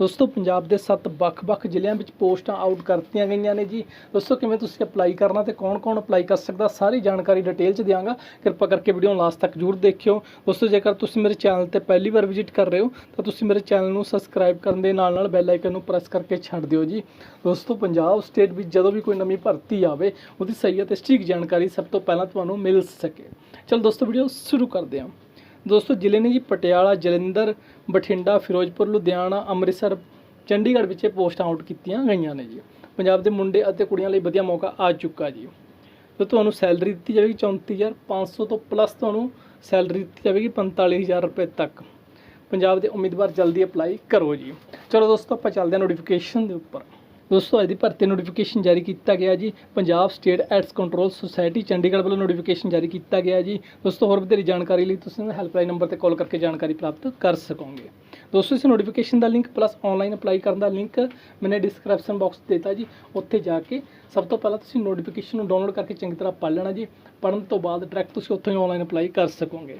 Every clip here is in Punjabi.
ਦੋਸਤੋ, ਪੰਜਾਬ ਦੇ ਸੱਤ ਵੱਖ-ਵੱਖ ਜ਼ਿਲ੍ਹਿਆਂ ਵਿੱਚ ਪੋਸਟਾਂ ਆਊਟ ਕਰਤੀਆਂ ਗਈਆਂ ਨੇ ਜੀ। ਦੋਸਤੋ, ਕਿਵੇਂ ਤੁਸੀਂ ਅਪਲਾਈ ਕਰਨਾ ਤੇ ਕੌਣ-ਕੌਣ ਅਪਲਾਈ ਕਰ ਸਕਦਾ, ਸਾਰੀ ਜਾਣਕਾਰੀ ਡਿਟੇਲ 'ਚ ਦਿਆਂਗਾ। ਕਿਰਪਾ ਕਰਕੇ ਵੀਡੀਓ ਨੂੰ ਲਾਸਟ ਤੱਕ ਜਰੂਰ ਦੇਖਿਓ। ਦੋਸਤੋ, ਜੇਕਰ ਤੁਸੀਂ ਮੇਰੇ ਚੈਨਲ ਤੇ ਪਹਿਲੀ ਵਾਰ ਵਿਜ਼ਿਟ ਕਰ ਰਹੇ ਹੋ, ਤਾਂ ਤੁਸੀਂ ਮੇਰੇ ਚੈਨਲ ਨੂੰ ਸਬਸਕ੍ਰਾਈਬ ਕਰਨ ਦੇ ਨਾਲ ਨਾਲ ਬੈਲ ਆਈਕਨ ਨੂੰ ਪ੍ਰੈਸ ਕਰਕੇ ਛੱਡ ਦਿਓ ਜੀ। ਦੋਸਤੋ, ਪੰਜਾਬ ਸਟੇਟ ਵਿੱਚ ਜਦੋਂ ਵੀ ਕੋਈ ਨਵੀਂ ਭਰਤੀ ਆਵੇ, ਉਹਦੀ ਸਹੀ ਅਤੇ ਸਟੀਕ ਜਾਣਕਾਰੀ ਸਭ ਤੋਂ ਪਹਿਲਾਂ ਤੁਹਾਨੂੰ ਮਿਲ ਸਕੇ। ਚਲ ਦੋਸਤੋ ਵੀਡੀਓ ਸ਼ੁਰੂ ਕਰਦੇ ਹਾਂ। ਦੋਸਤੋ, ਜ਼ਿਲ੍ਹੇ ਨੇ ਜੀ ਪਟਿਆਲਾ, ਜਲੰਧਰ, ਬਠਿੰਡਾ, ਫਿਰੋਜ਼ਪੁਰ, ਲੁਧਿਆਣਾ, ਅੰਮ੍ਰਿਤਸਰ, ਚੰਡੀਗੜ੍ਹ ਵਿੱਚ ਇਹ ਪੋਸਟਾਂ ਆਊਟ ਕੀਤੀਆਂ ਗਈਆਂ ਨੇ ਜੀ। ਪੰਜਾਬ ਦੇ ਮੁੰਡੇ ਅਤੇ ਕੁੜੀਆਂ ਲਈ ਵਧੀਆ ਮੌਕਾ ਆ ਚੁੱਕਾ ਜੀ। ਤੇ ਤੁਹਾਨੂੰ ਸੈਲਰੀ ਦਿੱਤੀ ਜਾਵੇਗੀ 34500 ਤੋਂ ਪਲੱਸ ਤੁਹਾਨੂੰ ਸੈਲਰੀ ਦਿੱਤੀ ਜਾਵੇਗੀ 45000 ਰੁਪਏ ਤੱਕ। ਪੰਜਾਬ ਦੇ ਉਮੀਦਵਾਰ ਜਲਦੀ ਅਪਲਾਈ ਕਰੋ ਜੀ। ਚਲੋ ਦੋਸਤੋ, ਆਪਾਂ ਚੱਲਦੇ ਹਾਂ ਨੋਟੀਫਿਕੇਸ਼ਨ ਦੇ ਉੱਪਰ। ਦੋਸਤੋ, ਅੱਜ ਦੀ ਭਰਤੀ ਨੋਟੀਫਿਕੇਸ਼ਨ ਜਾਰੀ ਕੀਤਾ ਗਿਆ ਜੀ। Punjab state AIDS control society Chandigarh ਵੱਲੋਂ ਨੋਟੀਫਿਕੇਸ਼ਨ ਜਾਰੀ ਕੀਤਾ ਗਿਆ ਜੀ। ਦੋਸਤੋ, ਹੋਰ ਵਧੇਰੀ ਜਾਣਕਾਰੀ ਲਈ ਤੁਸੀਂ ਹੈਲਪਲਾਈਨ ਨੰਬਰ ਤੇ ਕਾਲ ਕਰਕੇ ਜਾਣਕਾਰੀ ਪ੍ਰਾਪਤ ਕਰ ਸਕੋਗੇ। ਦੋਸਤੋ, ਇਸ ਨੋਟੀਫਿਕੇਸ਼ਨ ਦਾ ਲਿੰਕ ਪਲੱਸ ਆਨਲਾਈਨ ਅਪਲਾਈ ਕਰਨ ਦਾ ਲਿੰਕ ਮੈਨੇ ਡਿਸਕ੍ਰਿਪਸ਼ਨ ਬਾਕਸ ਦਿੱਤਾ ਜੀ। ਉੱਥੇ ਜਾ ਕੇ ਸਭ ਤੋਂ ਪਹਿਲਾਂ ਤੁਸੀਂ ਨੋਟੀਫਿਕੇਸ਼ਨ ਨੂੰ ਡਾਊਨਲੋਡ ਕਰਕੇ ਚੰਗੀ ਤਰ੍ਹਾਂ ਪੜ੍ਹ ਲੈਣਾ ਜੀ। ਪੜ੍ਹਨ ਤੋਂ ਬਾਅਦ ਡਾਇਰੈਕਟ ਤੁਸੀਂ ਉੱਥੋਂ ਹੀ ਆਨਲਾਈਨ ਅਪਲਾਈ ਕਰ ਸਕੋਗੇ।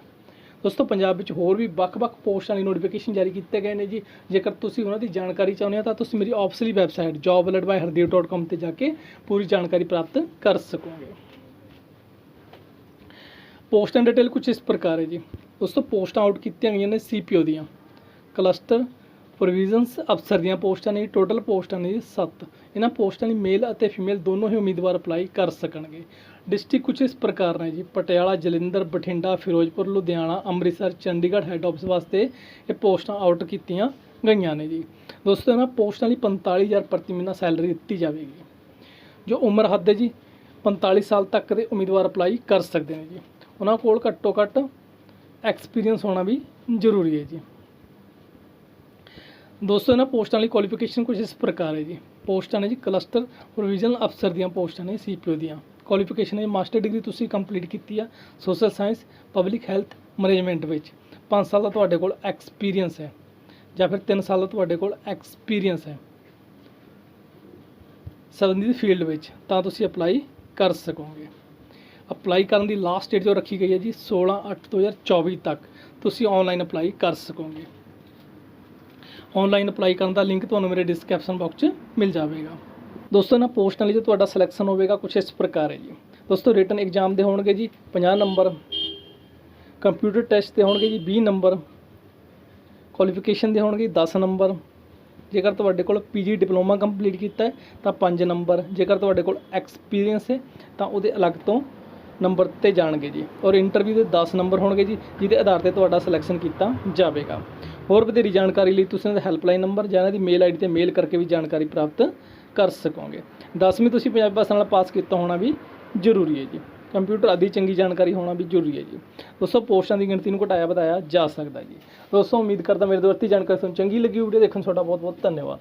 ਦੋਸਤੋ ਪੰਜਾਬ ਵਿੱਚ ਹੋਰ ਵੀ ਵੱਖ-ਵੱਖ ਪੋਸਟਾਂ ਲਈ ਨੋਟੀਫਿਕੇਸ਼ਨ ਜਾਰੀ ਕੀਤੇ ਗਏ ਨੇ ਜੀ। ਜੇਕਰ ਤੁਸੀਂ ਉਹਨਾਂ ਦੀ ਜਾਣਕਾਰੀ ਚਾਹੁੰਦੇ ਹੋ ਤਾਂ ਤੁਸੀਂ ਮੇਰੀ ਆਫੀਸ਼ੀਅਲੀ ਵੈਬਸਾਈਟ jobalertbyhardeep.com ਤੇ ਜਾ ਕੇ ਪੂਰੀ ਜਾਣਕਾਰੀ ਪ੍ਰਾਪਤ ਕਰ ਸਕੋਗੇ। ਪੋਸਟਾਂ ਡਿਟੇਲ ਕੁਝ ਇਸ ਪ੍ਰਕਾਰ ਹੈ ਜੀ। ਦੋਸਤੋ ਪੋਸਟਾਂ ਆਊਟ ਕੀਤੀਆਂ ਗਈਆਂ ਨੇ ਸੀਪੀਓ ਦੀਆਂ। ਕਲਸਟਰ ਪ੍ਰੋਵੀਜ਼ਨਸ ਅਫਸਰ ਦੀਆਂ ਪੋਸਟਾਂ ਨੇ ਟੋਟਲ ਪੋਸਟਾਂ ਨੇ ਜੀ 7 ਇਹਨਾਂ ਪੋਸਟਾਂ ਲਈ ਮੇਲ ਅਤੇ ਫੀਮੇਲ ਦੋਨੋਂ ਹੀ ਉਮੀਦਵਾਰ ਅਪਲਾਈ ਕਰ ਸਕਣਗੇ। ਡਿਸਟ੍ਰਿਕਟ ਕੁਝ ਇਸ ਪ੍ਰਕਾਰ ਨੇ ਜੀ, ਪਟਿਆਲਾ, ਜਲੰਧਰ, ਬਠਿੰਡਾ, ਫਿਰੋਜ਼ਪੁਰ, ਲੁਧਿਆਣਾ, ਅੰਮ੍ਰਿਤਸਰ, ਚੰਡੀਗੜ੍ਹ ਹੈੱਡ ਆਫਿਸ ਵਾਸਤੇ ਇਹ ਪੋਸਟਾਂ ਆਊਟ ਕੀਤੀਆਂ ਗਈਆਂ ਨੇ ਜੀ। ਦੋਸਤੋ, ਇਹਨਾਂ ਪੋਸਟਾਂ ਲਈ 45000 ਪ੍ਰਤੀ ਮਹੀਨਾ ਸੈਲਰੀ ਦਿੱਤੀ ਜਾਵੇਗੀ। ਜੋ ਉਮਰ ਹੱਦ ਹੈ ਜੀ 45 ਸਾਲ ਤੱਕ ਦੇ ਉਮੀਦਵਾਰ ਅਪਲਾਈ ਕਰ ਸਕਦੇ ਨੇ ਜੀ। ਉਹਨਾਂ ਕੋਲ ਘੱਟੋ ਘੱਟ ਐਕਸਪੀਰੀਅੰਸ ਹੋਣਾ ਵੀ ਜ਼ਰੂਰੀ ਹੈ ਜੀ। ਦੋਸਤੋ, ਇਹਨਾਂ ਪੋਸਟਾਂ ਲਈ ਕੁਆਲੀਫਿਕੇਸ਼ਨ ਕੁਝ ਇਸ ਪ੍ਰਕਾਰ ਹੈ ਜੀ। ਪੋਸਟਾਂ ਨੇ ਜੀ ਕਲਸਟਰ ਪ੍ਰੋਵੀਜ਼ਨਲ ਅਫਸਰ ਦੀਆਂ ਪੋਸਟਾਂ ਨੇ ਸੀਪੀਓ ਦੀਆਂ। ਕੁਆਲੀਫਿਕੇਸ਼ਨ ਹੈ ਮਾਸਟਰ ਡਿਗਰੀ ਤੁਸੀਂ ਕੰਪਲੀਟ ਕੀਤੀ ਆ social science public health management ਵਿੱਚ। 5 ਸਾਲ ਦਾ ਤੁਹਾਡੇ ਕੋਲ ਐਕਸਪੀਰੀਅੰਸ ਹੈ ਜਾਂ ਫਿਰ 3 ਸਾਲ ਦਾ ਤੁਹਾਡੇ ਕੋਲ ਐਕਸਪੀਰੀਅੰਸ ਹੈ। ਸੰਬੰਧਿਤ ਫੀਲਡ ਵਿੱਚ ਤਾਂ ਤੁਸੀਂ ਅਪਲਾਈ ਕਰ ਸਕੋਗੇ। ਅਪਲਾਈ ਕਰਨ ਦੀ ਲਾਸਟ ਡੇਟ ਜੋ ਰੱਖੀ ਗਈ ਹੈ ਜੀ 16/8/2024 ਤੱਕ ਤੁਸੀਂ ਆਨਲਾਈਨ ਅਪਲਾਈ ਕਰ ਸਕੋਗੇ। ਆਨਲਾਈਨ ਅਪਲਾਈ ਕਰਨ ਦਾ ਲਿੰਕ ਤੁਹਾਨੂੰ ਮੇਰੇ ਡਿਸਕ੍ਰਿਪਸ਼ਨ ਬਾਕਸ 'ਚ ਮਿਲ ਜਾਵੇਗਾ। ਦੋਸਤੋ, ਇਹਨਾਂ ਪੋਸਟਾਂ ਲਈ ਜੋ ਤੁਹਾਡਾ ਸਿਲੈਕਸ਼ਨ ਹੋਵੇਗਾ ਕੁਝ ਇਸ ਪ੍ਰਕਾਰ ਹੈ ਜੀ। ਦੋਸਤੋ ਰਿਟਨ ਐਗਜ਼ਾਮ ਦੇ ਹੋਣਗੇ ਜੀ 50 ਨੰਬਰ ਕੰਪਿਊਟਰ ਟੈਸਟ ਦੇ ਹੋਣਗੇ ਜੀ 20 ਨੰਬਰ ਕੁਆਲੀਫਿਕੇਸ਼ਨ ਦੇ ਹੋਣਗੇ 10 ਨੰਬਰ ਜੇਕਰ ਤੁਹਾਡੇ ਕੋਲ ਪੀਜੀ ਡਿਪਲੋਮਾ ਕੰਪਲੀਟ ਕੀਤਾ ਹੈ, ਤਾਂ 5 ਨੰਬਰ ਜੇਕਰ ਤੁਹਾਡੇ ਕੋਲ ਐਕਸਪੀਰੀਅੰਸ ਹੈ, ਤਾਂ ਉਹਦੇ ਅਲੱਗ ਤੋਂ ਨੰਬਰ ਤੇ ਜਾਣਗੇ ਜੀ। ਔਰ ਇੰਟਰਵਿਊ ਦੇ 10 ਨੰਬਰ ਹੋਣਗੇ ਜੀ, ਜਿਹਦੇ ਆਧਾਰ ਤੇ ਤੁਹਾਡਾ ਸਿਲੈਕਸ਼ਨ ਕੀਤਾ ਜਾਵੇਗਾ। ਹੋਰ ਵਧੇਰੀ ਜਾਣਕਾਰੀ ਲਈ ਤੁਸੀਂ ਇਹਨਾਂ ਦਾ ਹੈਲਪਲਾਈਨ ਨੰਬਰ ਜਾਂ ਇਹਨਾਂ ਦੀ ਮੇਲ ਆਈਡੀ ਤੇ ਮੇਲ ਕਰਕੇ ਵੀ ਜਾਣਕਾਰੀ ਪ੍ਰਾਪਤ ਕਰ ਸਕੋਗੇ। 10ਵੀਂ ਤੁਸੀਂ ਪੰਜਾਬੀ ਭਾਸ਼ਾ ਨਾਲ ਪਾਸ ਕੀਤਾ ਹੋਣਾ ਵੀ ਜ਼ਰੂਰੀ ਹੈ ਜੀ। ਕੰਪਿਊਟਰ ਆਦਿ ਚੰਗੀ ਜਾਣਕਾਰੀ ਹੋਣਾ ਵੀ ਜ਼ਰੂਰੀ ਹੈ ਜੀ। ਦੋਸਤੋ, ਪੋਸਟਾਂ ਦੀ ਗਿਣਤੀ ਨੂੰ ਘਟਾਇਆ ਵਧਾਇਆ ਜਾ ਸਕਦਾ ਜੀ। ਦੋਸਤੋ, ਉਮੀਦ ਕਰਦਾ ਮੇਰੇ ਦੋਸਤੀ ਜਾਣਕਾਰੀ ਤੁਹਾਨੂੰ ਚੰਗੀ ਲੱਗੀ ਵੀਡੀਓ ਦੇਖਣ ਤੁਹਾਡਾ ਬਹੁਤ ਬਹੁਤ ਧੰਨਵਾਦ।